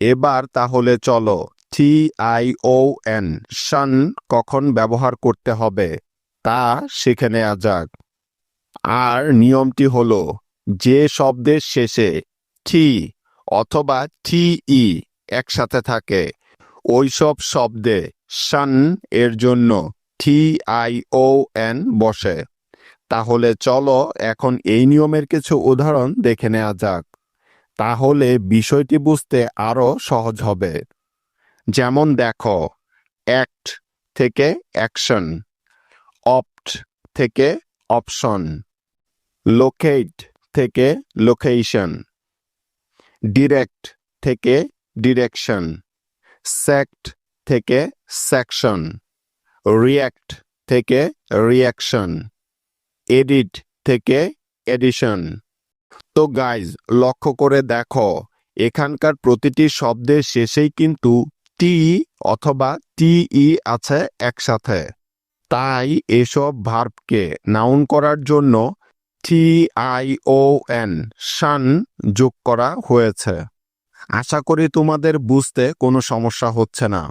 এবার তাহলে চলো, টি আই ও এন, শান কখন ব্যবহার করতে হবে? তা শিখে নেওয়া যাক। আর নিয়মটি হল, যে শব্দের শেষে টি অথবা টি ই একসাথে থাকে, ওইসব শব্দে শান এর জন্য টি আই ও এন বসে। তাহলে চলো, এখন এই নিয়মের কিছু উদাহরণ দেখে নেওয়া যাক। তাহলে বিষয়টি বুঝতে আরও সহজ হবে। যেমন দেখো অ্যাক্ট থেকে অ্যাকশন অপ্ট থেকে অপশন লোকেট থেকে লোকেশন ডিরেক্ট থেকে ডিরেকশন সেক্ট থেকে সেকশন রিয়্যাক্ট থেকে রিয়াকশন এডিট থেকে এডিশন তো গাইজ লক্ষ্য করে দেখো, এখানকার প্রতিটি শব্দের শেষেই কিন্তু টি অথবা টি ই আছে একসাথে। তাই এসব ভার্বকে নাউন করার জন্য টি আই ও এন শান যোগ করা হয়েছে। আশা করি তোমাদের বুঝতে কোনো সমস্যা হচ্ছে না।